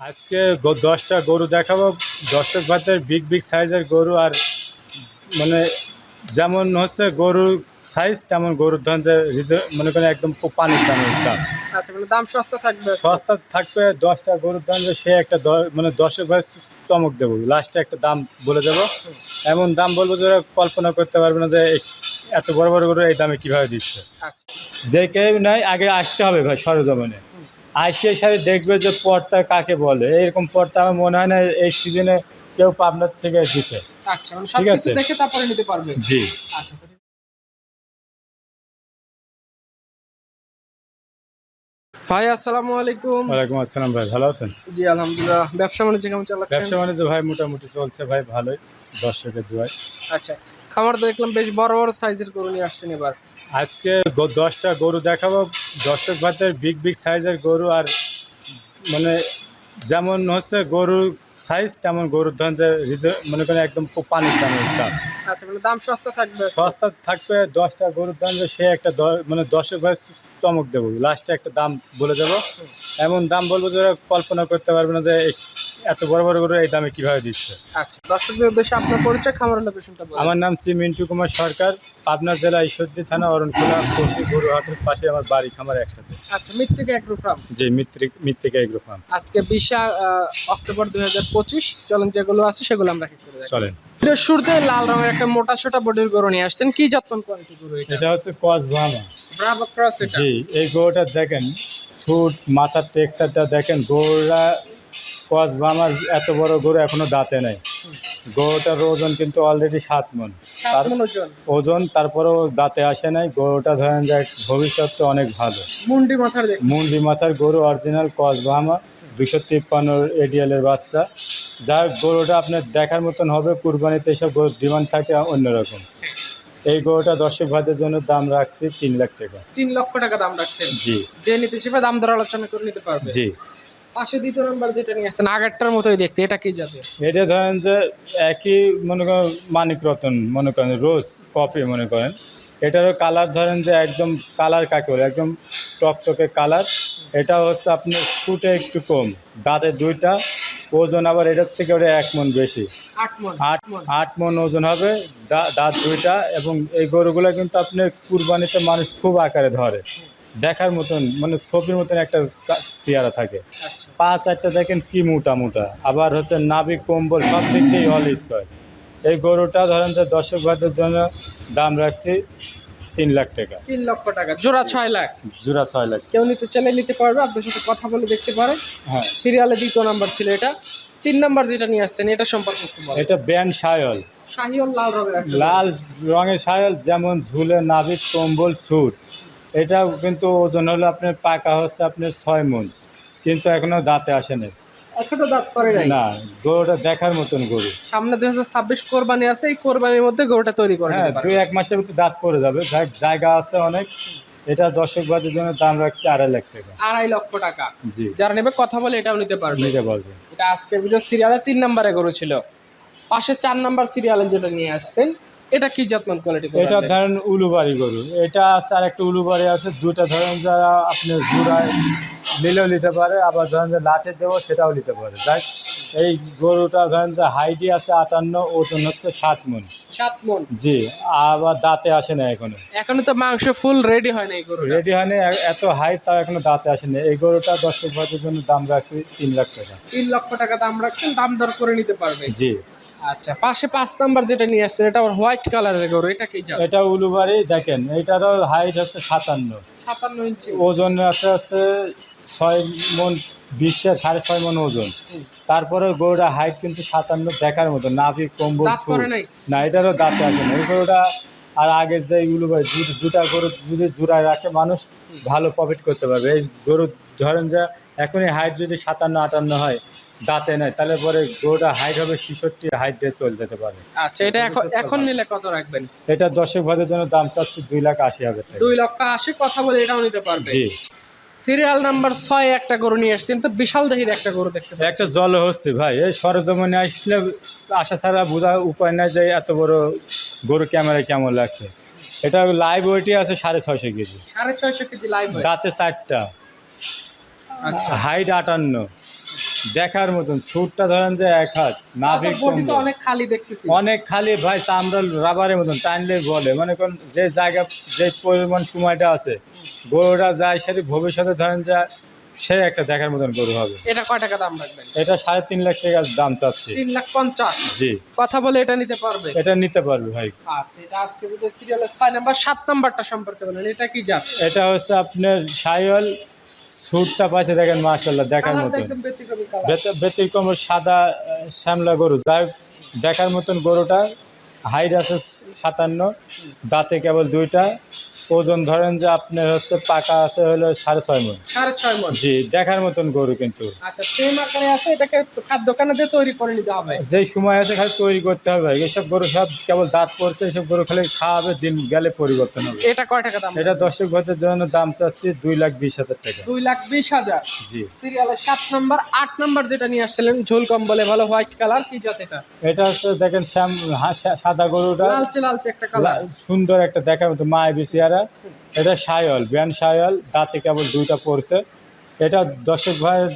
আজকে দশটা গরু দেখাবো। দর্শক ভাতের বিগ বিগ সাইজের গরু আর মানে যেমন হচ্ছে গরুর সাইজ তেমন গরুর ধন যে মনে করেন একদম পানির দামের দাম। আচ্ছা মানে দাম সস্তা থাকবে। সস্তা থাকবে দশটা গরুর দাম যে সে একটা মানে দর্শক ভাই চমক দেবো। লাস্টে একটা দাম বলে দেবো। এমন দাম বলব যে কল্পনা করতে পারবে না যে এত বড় বড় গরু এই দামে কীভাবে দিচ্ছে। আচ্ছা। যে কেউ নাই আগে আসতে হবে ভাই সরজমিনে। আসিয়ে সাথে দেখবে যে পর্তা কাকে বলে। এরকম পর্তা আমার মনে হয় না এই সিজনে কেউ পাবনার থেকে দিছে আচ্ছা মানে ঠিক আছে। দেখে তারপরে নিতে পারবে। জি। আচ্ছা ভাই আসসালামু আলাইকুম। ওয়ালাইকুম আসসালাম ভাই ভালো আছেন? জি আলহামদুলিল্লাহ। ব্যবসা বাণিজ্য কেমন চালাচ্ছেন? ব্যবসা বাণিজ্য ভাই মোটামুটি চলছে ভাই ভালোই। দর্শকের দুয়ায়। আচ্ছা খামার দেখলাম বেশ বড় বড় সাইজের গরু নিয়ে আসছেন এবার। আজকে দশটা গরু দেখাবো। দর্শক ভাতের বিগ বিগ সাইজের গরু আর মানে যেমন হচ্ছে গরুর সাইজ তেমন গরুর যে মনে করেন একদম পানির দামের দাম। আচ্ছা মানে দাম সস্তা থাকবে সস্তা থাকবে দশটা গরুর দাম সে একটা মানে দর্শক ভাই চমক দেবো লাস্টে একটা দাম বলে দেবো। এমন দাম বলব যে কল্পনা করতে পারবে না যে এত বড় বড় গরু এই দামে কীভাবে দিচ্ছে। আচ্ছা দর্শকদের উদ্দেশ্যে আপনার পরিচয় লোকেশনটা আমার নাম চি মিন্টু কুমার সরকার পাবনা জেলা ঈশ্বরদী থানা অরণখোলা পশু গরুহাটের পাশে আমার বাড়ি খামার একসাথে। আচ্ছা মৃত্তিকা এগ্রো ফার্ম? জি মৃত্তিক মৃত্তিকা এগ্রো ফার্ম। আজকে বিশা অক্টোবর দুই হাজার পঁচিশ চলেন যেগুলো আছে সেগুলো আমরা চলেন। শুরুতে লাল রঙের একটা মোটা সোটা বডির গরু নিয়ে আসছেন কি যত্ন কোয়ালিটি গরু এটা? এটা হচ্ছে ব্রাভো ক্রস এটা? জি এই গরুটা দেখেন ফুট মাথার টেক্সচারটা দেখেন গরুরা কস ভামার এত বড় গরু এখনও দাঁতে নেই। গরুটার ওজন কিন্তু অলরেডি সাত মন। তার ওজন? তারপরেও দাঁতে আসে নাই গরুটা ধরেন যে ভবিষ্যৎ অনেক ভালো। মুন্ডি মাথার মুন্ডি মাথার গরু অরিজিনাল কস ভামা দুশো তিপ্পান্ন এডিএলের বাচ্চা। যার গরুটা আপনার দেখার মতন হবে কুরবানিতে এসব গরুর ডিমান্ড থাকে অন্যরকম। এই গরুটা দর্শক ভাইদের জন্য দাম রাখছি তিন লাখ টাকা। তিন লক্ষ টাকা দাম রাখছেন জি। যে নিতে হিসেবে দাম দর আলোচনা করে নিতে পারবে। জি। পাশে দ্বিতীয় নাম্বার যেটা নিয়ে আসছেন আগেরটার মতোই দেখতে এটা কি যাবে এটা ধরেন যে একই মনে করেন মানিক রতন মনে করেন রোজ কপি মনে করেন। এটারও কালার ধরেন যে একদম কালার কাকে বলে একদম টকটকে কালার এটা হচ্ছে আপনার ফুটে একটু কম দাঁতে দুইটা ওজন আবার এটার থেকে ওটা এক মন বেশি। আট মন আট মন। ওজন হবে দা- দাঁত দুইটা এবং এই গরুগুলো কিন্তু আপনার কুরবানিতে মানুষ খুব আকারে ধরে। দেখার মতন মানে ছবির মতন একটা চেয়ারা থাকে। আচ্ছা। পা চারটা দেখেন কি মোটা মোটা আবার হচ্ছে নাবিক কম্বল সব দিক দিয়ে অল স্কোয়ার এই গরুটা ধরেন যে দর্শক ভাইদের জন্য দাম রাখছি তিন লাখ টাকা। তিন লক্ষ টাকা। জোড়া ছয় লাখ। জোড়া ছয় লাখ। কেউ নিতে চাইলে নিতে পারবে আপনার সাথে কথা বলে দেখতে পারে হ্যাঁ। সিরিয়ালে দ্বিতীয় নাম্বার ছিল এটা। তিন নাম্বার যেটা নিয়ে আসছেন এটা সম্পর্কে এটা ব্যান সায়ল শাহিওল লাল রঙের একটা লাল রঙের সায়ল যেমন ঝুলে নাবিক কম্বল সুট এটা কিন্তু ওজন হলো আপনার পাকা হচ্ছে আপনার ছয় মন। কিন্তু এখনও দাঁতে আসেনি। এখনও দাঁত করে নাই? না গরুটা দেখার মতন গরু। সামনে দুই হাজার ছাব্বিশ কোরবানি আছে এই কোরবানির মধ্যে গরুটা তৈরি করে হ্যাঁ দুই এক মাসের ভিতরে দাঁত পড়ে যাবে। জায়গা আছে অনেক। এটা দর্শক বাদের জন্য দাম রাখছে আড়াই লাখ টাকা। আড়াই লক্ষ টাকা। জি। যারা নেবে কথা বলে এটাও নিতে পারবে। নিতে পারবে। এটা আজকের ভিডিও সিরিয়ালে তিন নাম্বারে গরু ছিল। পাশে চার নাম্বার সিরিয়ালে যেটা নিয়ে আসছেন। এটা কি যত্ন কোয়ালিটি এটা ধরেন উলুবাড়ি গরু। এটা আছে আর একটা উলুবাড়ি আছে দুটা ধরেন যারা আপনি জোড়ায় নিলেও নিতে পারে আবার ধরেন যে লাঠে দেবো সেটাও নিতে পারে। যাই এই গরুটা ধরেন যে হাইটি আছে আটান্ন ওজন হচ্ছে সাত মন। সাত মন? জি আবার দাঁতে আসে না এখনও। এখনও তো মাংস ফুল রেডি হয় না এই গরু রেডি হয়নি এ- এত হাইট তাও এখনও দাঁতে আসেনি এই গরুটা দর্শক ভাইদের জন্য দাম রাখছি তিন লাখ টাকা। তিন লক্ষ টাকা দাম রাখছেন দাম দর করে নিতে পারবে। জি। আচ্ছা পাশে পাঁচ নাম্বার যেটা নিয়ে আসছেন এটা হোয়াইট কালারের গরু এটা কি এটা উলুবাড়ি দেখেন এটারও হাইট হচ্ছে সাতান্ন। সাতান্ন ইঞ্চি। ওজন আছে হচ্ছে ছয় মন বিশ্বের সাড়ে ছয় মন ওজন। তারপরে গরুটা হাইট কিন্তু সাতান্ন দেখার মতো নাভি কম্বল না এটারও দাঁতে আছে না। এই গরুটা আর আগের যে দু- দুটা গরু যদি জোড়ায় রাখে মানুষ ভালো প্রফিট করতে পারবে। এই গরু ধরেন যে এখনই হাইট যদি সাতান্ন আটান্ন হয় দাঁতে নেয় তাহলে পরে গরুটা হাইট হবে ছেষট্টি হাইট দিয়ে চলে যেতে পারে। আচ্ছা এটা এখন এখন নিলে কত রাখবেন? এটা দর্শক ভাইদের জন্য দাম চাচ্ছি দুই লাখ আশি হাজার টাকা। দুই লক্ষ আশি কথা বলে এটাও নিতে পারবে। জি। সিরিয়াল নাম্বার ছয় একটা গরু নিয়ে আসছেন তো বিশাল দেহির একটা গরু দেখতে পাচ্ছি। একটা জলহস্তি ভাই এই সরদমনে আসলে আশা ছাড়া বোঝা উপায় নাই যে এত বড় গরু ক্যামেরা কেমন লাগছে। এটা লাইভ ওয়েটই আছে সাড়ে ছয়শো কেজি। সাড়ে ছয়শো কেজি লাইভ দাঁতে চারটা। আচ্ছা। হাইট আটান্ন। দেখার মতন সুটটা ধরেন যে এক হাত কম্বল। অনেক খালি দেখতেছি। অনেক খালি ভাই চামড়া রাবারের মতন টানলে বলে। মনে করেন যে জায়গা যে পরিমাণ সময়টা আছে গরুটা যায় সেটি ভবিষ্যতে ধরেন যে সে একটা দেখার মতন গরু হবে। এটা কয় টাকা দাম রাখবেন? এটা সাড়ে তিন লাখ টাকা দাম চাচ্ছি। তিন লাখ পঞ্চাশ? জি। কথা বলে এটা নিতে পারবে? এটা নিতে পারবে ভাই। আচ্ছা এটা আজকে সিরিয়ালের ছয় নাম্বার সাত নাম্বারটা সম্পর্কে বলেন। এটা কি জাত? এটা হচ্ছে আপনার সাইল সুটটা পাইছে দেখেন মার্শাল্লাহ দেখার মতো মতন। ব্যতিক্রম সাদা শ্যামলা গরু। যাই দেখার মতন গরুটা হাইট আছে সাতান্ন দাঁতে কেবল দুইটা। ওজন ধরেন যে আপনার হচ্ছে পাকা আছে হলো সাড়ে ছয় মন। সাড়ে ছয় মন। জি দেখার মতন গরু কিন্তু। আচ্ছা সেম আকারে আছে? এটাকে খাদ্য দোকানে দিয়ে তৈরি করে নিতে হবে? যেই সময় আছে খালি তৈরি করতে হবে এসব গরু সব কেবল দাঁত পড়ছে এসব গরু খালি খাওয়াবে দিন গেলে পরিবর্তন হবে। এটা কয় টাকা দাম? এটা দর্শক ভাতের জন্য দাম চাচ্ছি দুই লাখ বিশ হাজার টাকা। দুই লাখ বিশ হাজার? জি। সিরিয়ালের সাত নম্বর আট নাম্বার যেটা নিয়ে আসছিলেন ঝোল কম্বলে ভালো হোয়াইট কালার কি জাত এটা? এটা হচ্ছে দেখেন শ্যাম হা- সা- সাদা গরুটা। সুন্দর একটা দেখার মতো মায় বিসিয়ারা। এটা সায়ল ব্যান সায়ল দাঁতে কেবল দুইটা পড়ছে এটা দর্শক ভাইয়ের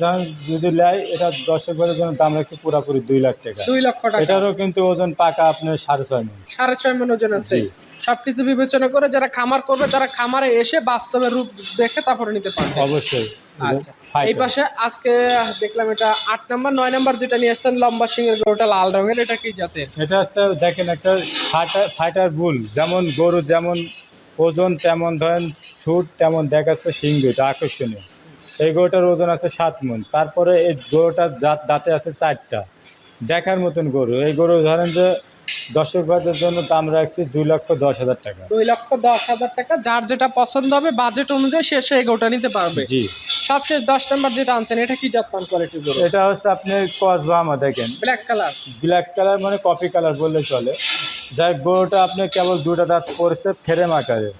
যদি নেয় এটা দর্শক ভাইয়ের জন্য দাম রাখছে পুরাপুরি দুই লাখ টাকা। দুই লক্ষ টাকা। এটারও কিন্তু ওজন পাকা আপনার সাড়ে ছয় মন। সাড়ে ছয় মন ওজন আছে। জি। সবকিছু বিবেচনা করে যারা খামার করবে তারা খামারে এসে বাস্তবে রূপ দেখে তারপরে নিতে পারবে। অবশ্যই। আচ্ছা। Fighter। এই পাশে আজকে দেখলাম এটা আট নাম্বার নয় নাম্বার যেটা নিয়ে আসছেন লম্বা সিংহের গরুটা লাল রঙের এটা কি জাতের? এটা হচ্ছে দেখেন একটা ফাইটার ফাইটার বুল যেমন গরু যেমন ওজন তেমন ধরেন সুট তেমন দেখাচ্ছে সিং দুইটা আকর্ষণীয়। এই গরুটার ওজন আছে সাত মন তারপরে এই গরুটার দাঁতে আছে চারটা। দেখার মতন গরু এই গরু ধরেন যে দর্শক ভাইদের জন্য দাম রাখছি দুই লক্ষ দশ হাজার টাকা। দুই লক্ষ দশ হাজার টাকা যার যেটা পছন্দ হবে বাজেট অনুযায়ী সে সেই গরুটা নিতে পারবে। জি। সবশেষ দশ নম্বর যেটা আনছেন এটা কি জাত পান কোয়ালিটি এটা হচ্ছে আপনি কসবামা দেখেন। ব্ল্যাক কালার ব্ল্যাক কালার মানে কফি কালার বললে চলে। যাই গরুটা আপনি কেবল দুটা দাঁত পড়েছে ফেরেম আকারে।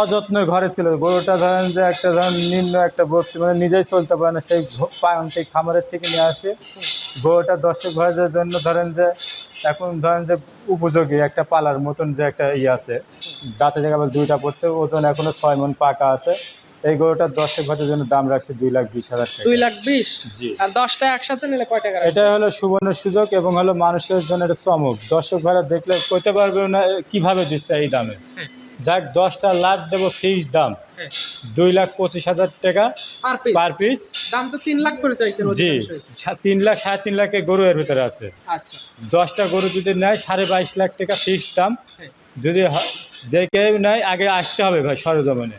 অযত্নের ঘরে ছিল। গরুটা ধরেন যে একটা ধরেন নিম্ন একটা বস্তি মানে নিজেই চলতে পারে না সেই প্রান্তিক খামারের থেকে নিয়ে আসে। গরুটা দর্শক ভাইদের জন্য ধরেন যে এখন ধরেন যে উপযোগী একটা পালার মতন যে একটা ইয়ে আছে। দাঁতে কেবল দুইটা পড়ছে ওজন এখনও ছয় মন পাকা আছে। এই গরুটার দর্শক ভাইদের জন্য দাম রাখছে দুই লাখ বিশ হাজার টাকা। দুই লাখ বিশ? জি। আর দশটা একসাথে নিলে কয় টাকা এটা হলো সুবর্ণ সুযোগ এবং হলো মানুষের জন্য এটা চমক। দর্শক ভাড়া দেখলে কইতে পারবে না কীভাবে দিচ্ছে এই দামে। যাক দশটা লাখ দেবো ফিক্সড দাম। হ্যাঁ। দুই লাখ পঁচিশ হাজার টাকা পার পিস দাম তো তিন লাখ করে চাইছেন জি তিন লাখ সাড়ে তিন লাখের গরু এর ভিতরে আছে। আচ্ছা। দশটা গরু যদি নেয় সাড়ে বাইশ লাখ টাকা ফিক্সড দাম। হ্যাঁ। যদি যে কেউ নেয় আগে আসতে হবে ভাই সরজমিনে।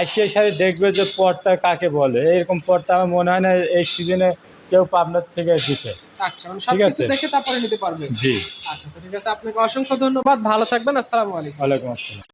আসিয়ে সাথে দেখবে যে পথটা কাকে বলে। এরকম পথটা আমার মনে হয় না এই সিজনে কেউ পাবনার থেকে দিছে আচ্ছা মানে ঠিক আছে। দেখে তারপরে নিতে পারবে। জি। আচ্ছা ঠিক আছে আপনাকে অসংখ্য ধন্যবাদ। ভালো থাকবেন আসসালামু আলাইকুম। ওয়ালাইকুম আসসালাম।